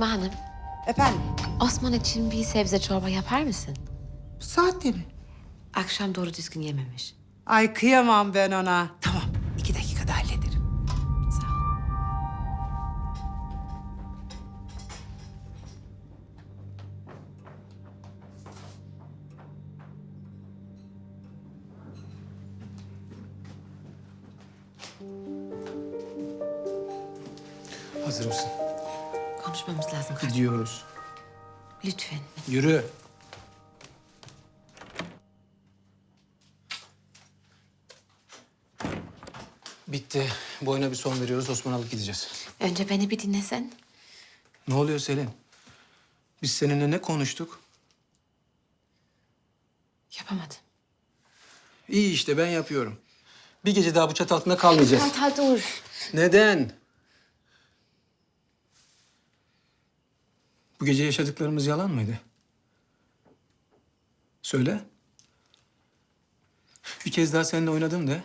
Fatma Hanım, Efendim, Osman için bir sebze çorba yapar mısın? bu saatte mi? Akşam doğru düzgün yememiş. Ay kıyamam ben ona. Tamam, iki dakikada hallederim. Sağ ol. Hazır mısın? Konuşmamız lazım kardeşim. Gidiyoruz. Lütfen. Yürü. Bitti. Bu oyuna bir son veriyoruz. Osman alıp gideceğiz. Önce beni bir dinlesen. Ne oluyor Selin? Biz seninle ne konuştuk? Yapamadım. İyi işte ben yapıyorum. Bir gece daha bu çatı altında kalmayacağız. Kartal dur. Neden? Bu gece yaşadıklarımız yalan mıydı? Söyle. Bir kez daha seninle oynadım de.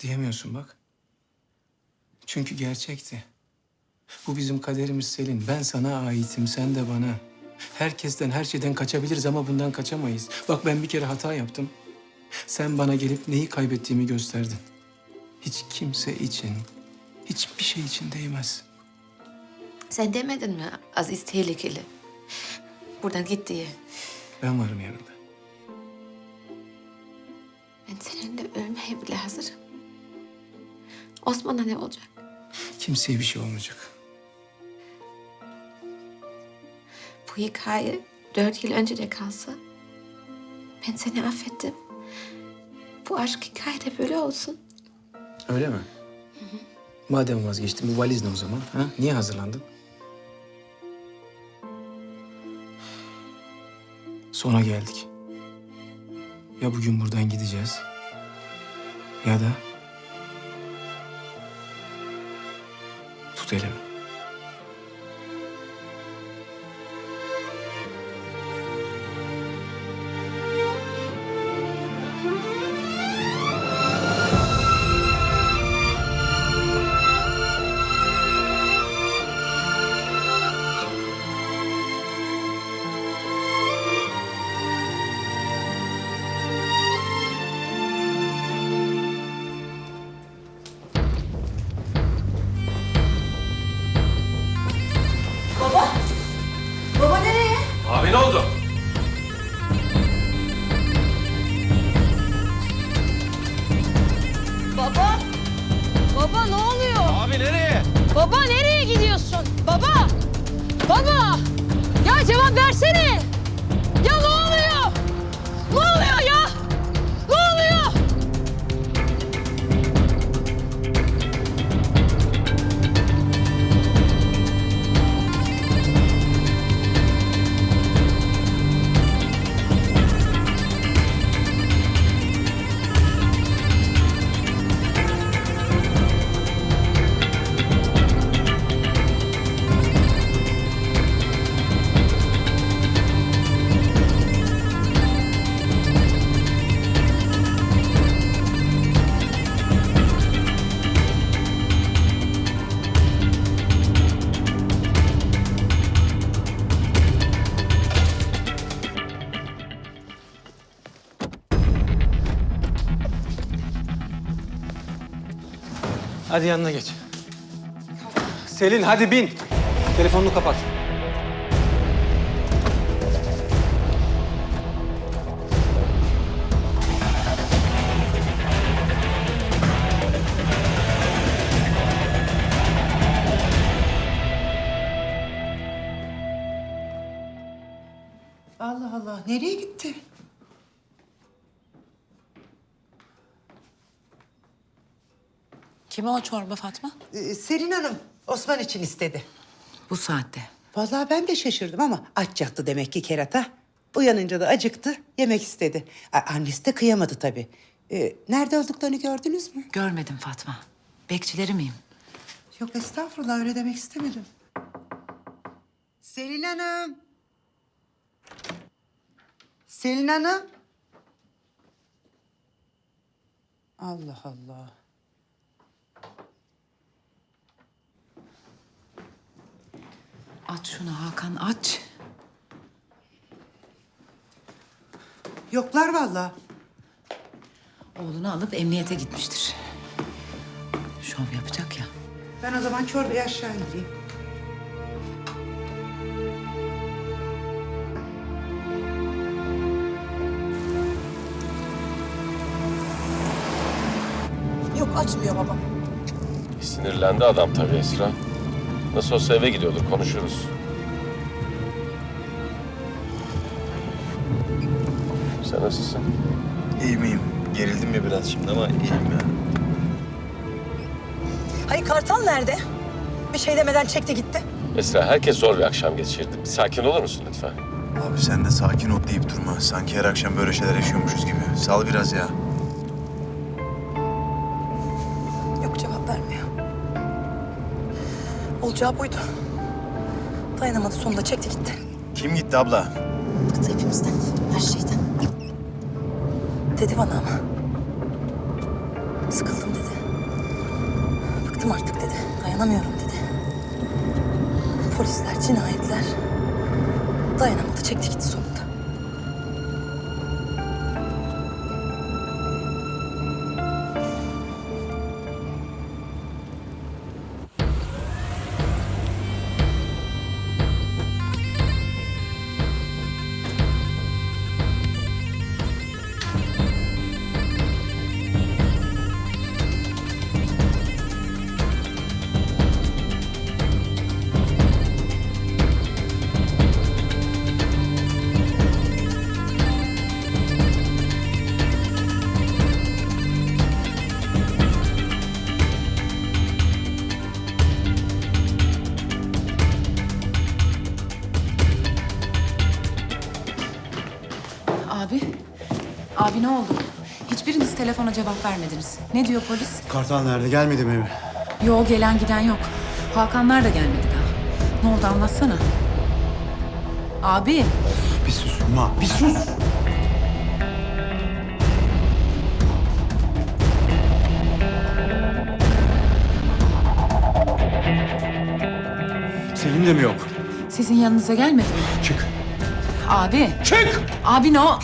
Diyemiyorsun bak. Çünkü gerçekti. Bu bizim kaderimiz Selin. Ben sana aitim, sen de bana. Herkesten, her şeyden kaçabiliriz ama bundan kaçamayız. Bak ben bir kere hata yaptım. Sen bana gelip neyi kaybettiğimi gösterdin. Hiç kimse için, hiçbir şey için değmez. Sen demedin mi Aziz tehlikeli? Buradan git diye. Ben varım yanında. Ben seninle ölmeye bile hazırım. Osman'a ne olacak? Kimseye bir şey olmayacak. Bu hikaye dört yıl önce de kalsa ben seni affettim. Bu aşk hikaye de böyle olsun. Öyle mi? Madem vazgeçtin bu valiz ne o zaman? Ha? Niye hazırlandın? Sona geldik. Ya bugün buradan gideceğiz ya da tut elimi. Versene! Hadi yanına geç. Selin hadi bin. Telefonunu kapat. Allah Allah, nereye gitti? Kime o çorba Fatma? Ee, Selin Hanım, Osman için istedi. Bu saatte. Vallahi ben de şaşırdım ama aç yattı demek ki kerata. Uyanınca da acıktı, yemek istedi. A- annesi de kıyamadı tabii. Ee, nerede olduklarını gördünüz mü? Görmedim Fatma. Bekçileri miyim? Yok estağfurullah, öyle demek istemedim. Selin Hanım. Selin Hanım. Allah Allah. Aç şunu Hakan aç. Yoklar vallahi. Oğlunu alıp emniyete gitmiştir. Şov yapacak ya. Ben o zaman çorbayı aşağı indireyim. Yok açmıyor baba. Sinirlendi adam tabii Esra. Nasıl olsa eve gidiyordur, konuşuruz. Sen nasılsın? İyiyim iyiyim. Gerildim ya biraz şimdi ama iyiyim ya. Hayır Kartal nerede? Bir şey demeden çekti gitti. Esra, herkes zor bir akşam geçirdi. Bir sakin olur musun lütfen? Abi sen de sakin ol deyip durma. Sanki her akşam böyle şeyler yaşıyormuşuz gibi. Sal biraz ya. Yok cevap vermiyor. Olacağı buydu. Dayanamadı sonunda çekti gitti. Kim gitti abla? Bıktı hepimizden, her şeyden. Dedi bana ama. Sıkıldım dedi. Bıktım artık dedi. Dayanamıyorum dedi. Polisler, cinayetler. Dayanamadı, çekti gitti sonunda. Abi ne oldu? Hiçbiriniz telefona cevap vermediniz. Ne diyor polis? Kartal nerede? Gelmedi mi eve? Yo gelen giden yok. Hakanlar da gelmedi daha. Ne oldu anlatsana. Abi. Bir sus Ma, bir sus. Selim de mi yok? Sizin yanınıza gelmedi mi? Çık. Abi. Çık! Abi ne o?